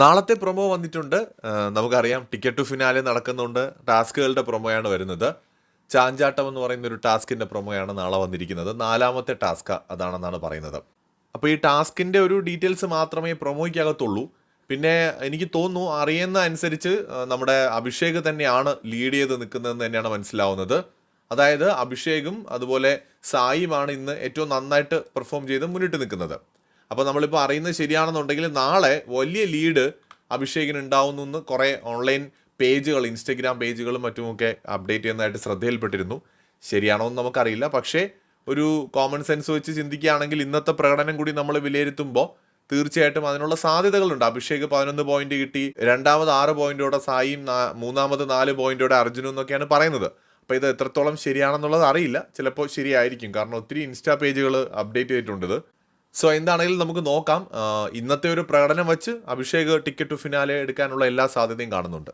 നാളത്തെ പ്രൊമോ വന്നിട്ടുണ്ട്. നമുക്കറിയാം ടിക്കറ്റ് ടു ഫിനാലെ നടക്കുന്നുണ്ട്. ടാസ്കുകളുടെ പ്രൊമോയാണ് വരുന്നത്. ചാഞ്ചാട്ടം എന്ന് പറയുന്ന ഒരു ടാസ്കിന്റെ പ്രൊമോയാണ് നാളെ വന്നിരിക്കുന്നത്. നാലാമത്തെ ടാസ്ക് അതാണെന്നാണ് പറയുന്നത്. അപ്പോൾ ഈ ടാസ്കിന്റെ ഒരു ഡീറ്റെയിൽസ് മാത്രമേ പ്രൊമോയ്ക്കകത്തുള്ളൂ പിന്നെ എനിക്ക് തോന്നുന്നു അറിയുന്ന അനുസരിച്ച് നമ്മുടെ അഭിഷേക് തന്നെയാണ് ലീഡ് ചെയ്ത് നിൽക്കുന്നതെന്ന് തന്നെയാണ് മനസ്സിലാവുന്നത്. അതായത് അഭിഷേകും അതുപോലെ സായിയുമാണ് ഇന്ന് ഏറ്റവും നന്നായിട്ട് പെർഫോം ചെയ്ത് മുന്നിട്ട് നിൽക്കുന്നത്. അപ്പോൾ നമ്മളിപ്പോൾ അറിയുന്നത് ശരിയാണെന്നുണ്ടെങ്കിൽ നാളെ വലിയ ലീഡ് അഭിഷേകിന് ഉണ്ടാവുന്നു എന്ന് കുറേ ഓൺലൈൻ പേജുകൾ ഇൻസ്റ്റഗ്രാം പേജുകളും മറ്റുമൊക്കെ അപ്ഡേറ്റ് ചെയ്യുന്നതായിട്ട് ശ്രദ്ധയിൽപ്പെട്ടിരുന്നു. ശരിയാണോ എന്ന് നമുക്കറിയില്ല. പക്ഷേ ഒരു കോമൺ സെൻസ് വെച്ച് ചിന്തിക്കുകയാണെങ്കിൽ ഇന്നത്തെ പ്രകടനം കൂടി നമ്മൾ വിലയിരുത്തുമ്പോൾ തീർച്ചയായിട്ടും അതിനുള്ള സാധ്യതകളുണ്ട്. അഭിഷേക് പതിനൊന്ന് പോയിന്റ് കിട്ടി രണ്ടാമത് ആറ് പോയിന്റോടെ സായിയും മൂന്നാമത് നാല് പോയിന്റോടെ അർജുനും എന്നൊക്കെയാണ് പറയുന്നത്. അപ്പോൾ ഇത് എത്രത്തോളം ശരിയാണെന്നുള്ളത് അറിയില്ല. ചിലപ്പോൾ ശരിയായിരിക്കും. കാരണം ഒത്തിരി ഇൻസ്റ്റാ പേജുകൾ അപ്ഡേറ്റ് ചെയ്തിട്ടുണ്ട് സോ എന്താണെങ്കിലും നമുക്ക് നോക്കാം. ഇന്നത്തെ ഒരു പ്രകടനം വെച്ച് അഭിഷേക് ടിക്കറ്റ് ടു ഫിനാലെ എടുക്കാനുള്ള എല്ലാ സാധ്യതയും കാണുന്നുണ്ട്.